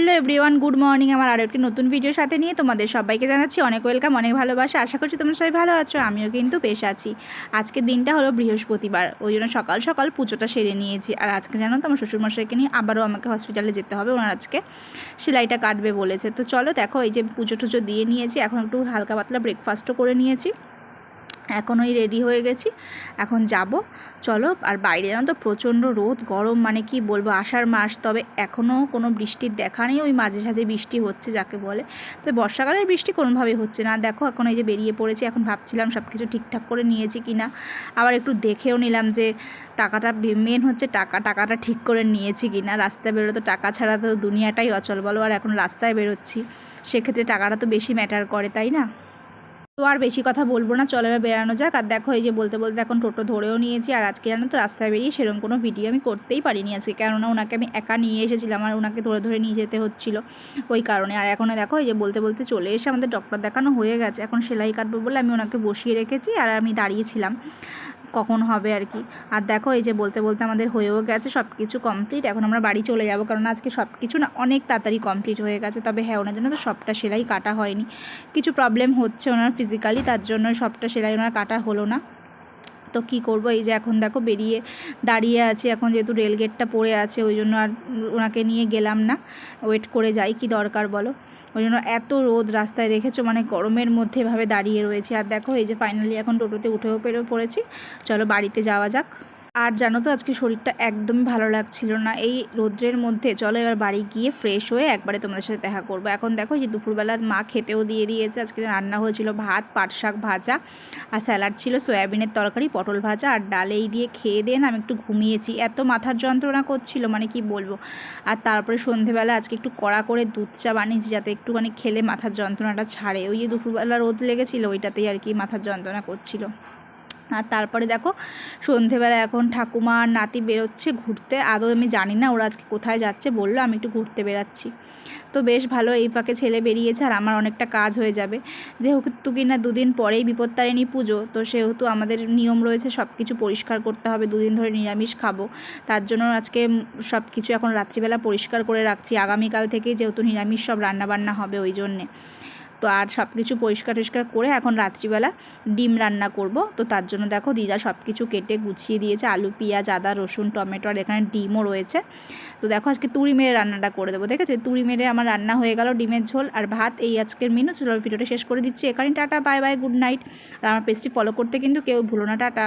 Hello everyone, good morning. আমার আরও একটি নতুন ভিডিওর সাথে নিয়ে তোমাদের সবাইকে জানাচ্ছি অনেক ওয়েলকাম, অনেক ভালোবাসা। আশা করছি তোমরা সবাই ভালো আছো, আমিও কিন্তু বেশ আছি। আজকের দিনটা হলো বৃহস্পতিবার, ওই জন্য সকাল সকাল পুজোটা সেরে নিয়েছি। আর আজকে জানো তো, আমার শ্বশুরমশাইকে নিয়ে আবারও আমাকে হসপিটালে যেতে হবে, ওনার আজকে সেলাইটা কাটবে বলেছে। তো চলো দেখো, এই যে পুজো টুজো দিয়ে নিয়েছি, এখন একটু হালকা পাতলা ব্রেকফাস্টও করে নিয়েছি। এখন ওই রেডি হয়ে গেছি। এখন যাব। চলো, আর বাইরে জানো তো প্রচণ্ড রোদ, গরম মানে কি বলব, আষাঢ় মাস। তবে এখনও কোনো বৃষ্টির দেখা নেই, ওই মাঝে সাঝে বৃষ্টি হচ্ছে যাকে বলে। তো বর্ষাকালের বৃষ্টি কোনোভাবেই হচ্ছে না। দেখো, এখন এই যে বেরিয়ে পড়েছি, এখন ভাবছিলাম সব কিছু ঠিকঠাক করে নিয়েছি কি না আবার একটু দেখেও নিলাম যে টাকাটা মেন হচ্ছে টাকা, টাকাটা ঠিক করে নিয়েছি কি না রাস্তায় বেরোলে তো টাকা ছাড়া তো দুনিয়াটাই অচল বলো। আর এখন রাস্তায় বেরোচ্ছি, সেক্ষেত্রে টাকাটা তো বেশি ম্যাটার করে, তাই না? তো আর বেশি কথা বলব না, চলো এবার বেড়ানো যাক। আর দেখো এই যে বলতে বলতে এখন টোটো ধরেও নিয়েছি, আর আজকে জানো তো রাস্তায় বেরিয়ে সেরকম কোনো ভিডিও আমি করতেই পারিনি আজকে, কেননা ওনাকে আমি একা নিয়ে এসেছিলাম আর ওনাকে ধরে ধরে নিয়ে যেতে হচ্ছিল ওই কারণে। আর এখনও দেখো এই যে বলতে বলতে চলে এসে আমাদের ডক্টর দেখানো হয়ে গেছে, এখন সেলাই কাটবো বলে আমি ওনাকে বসিয়ে রেখেছি আর আমি দাঁড়িয়েছিলাম কখন হবে আর কি। আর দেখো এই যে বলতে বলতে আমাদের হয়েও গেছে সব কিছু কমপ্লিট এখন আমরা বাড়ি চলে যাব, কারণ আজকে সব কিছু না অনেক তাড়াতাড়ি কমপ্লিট হয়ে গেছে। তবে হ্যাঁ ওনার জন্য তো সবটা সেলাই কাটা হয়নি। কিছু প্রবলেম হচ্ছে ওনার ফিজিক্যালি তার জন্য সবটা সেলাই ওনার কাটা হলো না। তো কি করব? এই যে এখন দেখো বেরিয়ে দাঁড়িয়ে আছি, এখন যেহেতু রেলগেটটা পড়ে আছে, ওই জন্য আর ওনাকে নিয়ে গেলাম না। ওয়েট করে যাই, কি দরকার বলো? ওই জন্য এত রোদ রাস্তায় দেখেছ? মানে গরমের মধ্যে এভাবে দাঁড়িয়ে রয়েছে। আর দেখো, এই যে ফাইনালি এখন টোটোতে উঠেও পেরে, পড়েছি। চলো বাড়িতে যাওয়া যাক। আর জানো তো আজকে শরীরটা একদমই ভালো লাগছিল না। এই রোদ্রের মধ্যে চলো এবার বাড়ি গিয়ে ফ্রেশ হয়ে একবারে তোমাদের সাথে দেখা করব। এখন দেখো যে দুপুরবেলা মা খেতেও দিয়ে দিয়েছে। আজকে রান্না হয়েছিল ভাত, পাট শাক ভাজা আর স্যালাড ছিল সয়াবিনের তরকারি, পটল ভাজা আর ডাল এই দিয়ে খেয়ে দিয়ে না আমি একটু ঘুমিয়েছি। এত মাথার যন্ত্রণা করছিল মানে কি বলব? আর তারপরে সন্ধেবেলা আজকে একটু কড়া করে দুধ চা বানিয়েছি যাতে একটুখানি খেলে মাথার যন্ত্রণাটা ছাড়ে। ওই যে দুপুরবেলা রোদ লেগেছিলো, ওইটাতেই আর কি মাথার যন্ত্রণা করছিল। আর তারপরে দেখো, সন্ধেবেলা এখন ঠাকুমা আর নাতি বেরোচ্ছে ঘুরতে। আদৌ আমি জানি না ওরা আজকে কোথায় যাচ্ছে, বলল আমি একটু ঘুরতে বেরাচ্ছি। তো বেশ ভালো, এই পাকে ছেলে বেরিয়েছে আর আমার অনেকটা কাজ হয়ে যাবে। যেহেতু কিনা দুদিন পরেই বিপত্তারিণী পুজো, তো সেহেতু আমাদের নিয়ম রয়েছে সব কিছু পরিষ্কার করতে হবে, দুদিন ধরে নিরামিষ খাব। তার জন্য আজকে সব কিছু এখন রাত্রিবেলা পরিষ্কার করে রাখছি। আগামীকাল থেকেই যেহেতু নিরামিষ সব রান্নাবান্না হবে ওই জন্যে। তো আর সব কিছু পরিষ্কার টরিষ্কার করে এখন রাত্রিবেলা ডিম রান্না করব। তো তার জন্য দেখো দিদা সব কিছু কেটে গুছিয়ে দিয়েছে, আলু, পেঁয়াজ, আদা, রসুন, টমেটো আর এখানে ডিমও রয়েছে। তো দেখো আজকে তুড়ি মেরে রান্নাটা করে দেবো, দেখেছ? তুড়ি মেরে আমার রান্না হয়ে গেল ডিমের ঝোল আর ভাত এই আজকের মেনু চলো ভিডিওটা শেষ করে দিচ্ছি। এখানে tata bye bye good night আর আমার পেজটি ফলো করতে কিন্তু কেউ ভুলো না। টাটা।